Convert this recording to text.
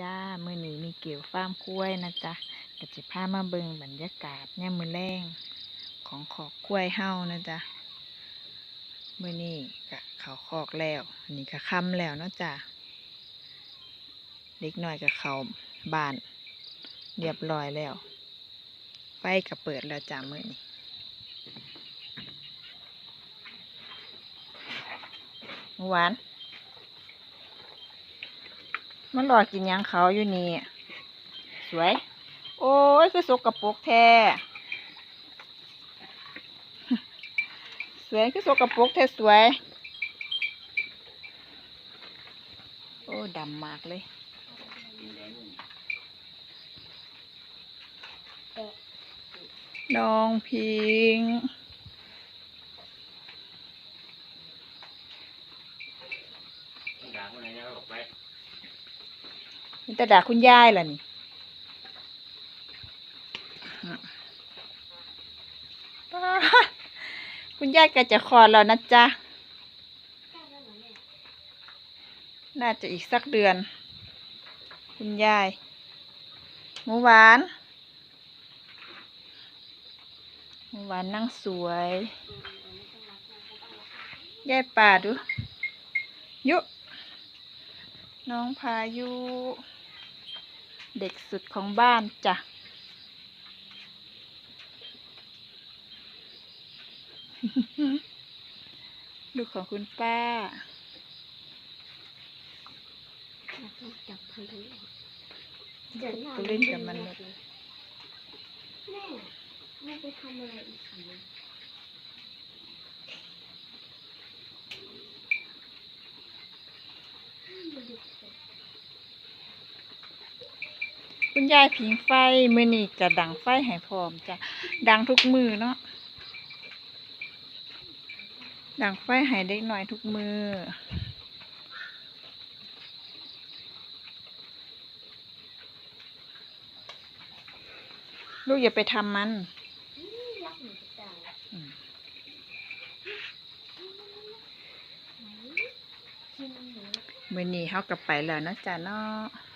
จ้ามื้อนี้มีเกี่ยวฟาร์มกล้วยนะจ๊ะก็สิพามาเบิงบรรยากาศยามมื้อแลงของขอกกล้วยเฮานะจ๊ะมือนี้ก็เขาคอกแล้วอันนี้ก็ค่ำแล้วนะจ้ะเด็กน้อยก็เขาบาน เรียบร้อยแล้ว ไฟก็เปิดแล้วจ้ะมื้อนี้หวาน มันรอกินยังเขาอยู่นี่ สวย โอ้ย คือสกประปกแท้ สวย คือสกประปกแท้สวย โอ้ดำมากเลยน้องพิง ด่าคนไหนเนี่ยเขาบไป นี่แต่ด่าคุณยายล่ะนี่คุณยายก็จะคลอดแล้วนะจ๊ะ น่าจะอีกสักเดือน คุณยาย หมูหวาน หมูหวานนั่งสวย ยายป่าดู ยุ น้องพายุ เด็กสุดของบ้านจ้ะ ลูกของคุณป้าจับพันธุ์กูเล่นกับมันเลยแม่แม่ไปทำอะไรอีกคะเนี่ยมาดูสิ คุณยายผิงไฟมือนี่จะดังไฟให้พร้อมจ้ะดังทุกมือเนาะดังไฟให้เด็กหน่อยทุกมือลูกอย่าไปทำมันอืมรักหนูจังอืมกินหนูมือนี้เขากลับไปแล้วนาะจ้ะเนาะ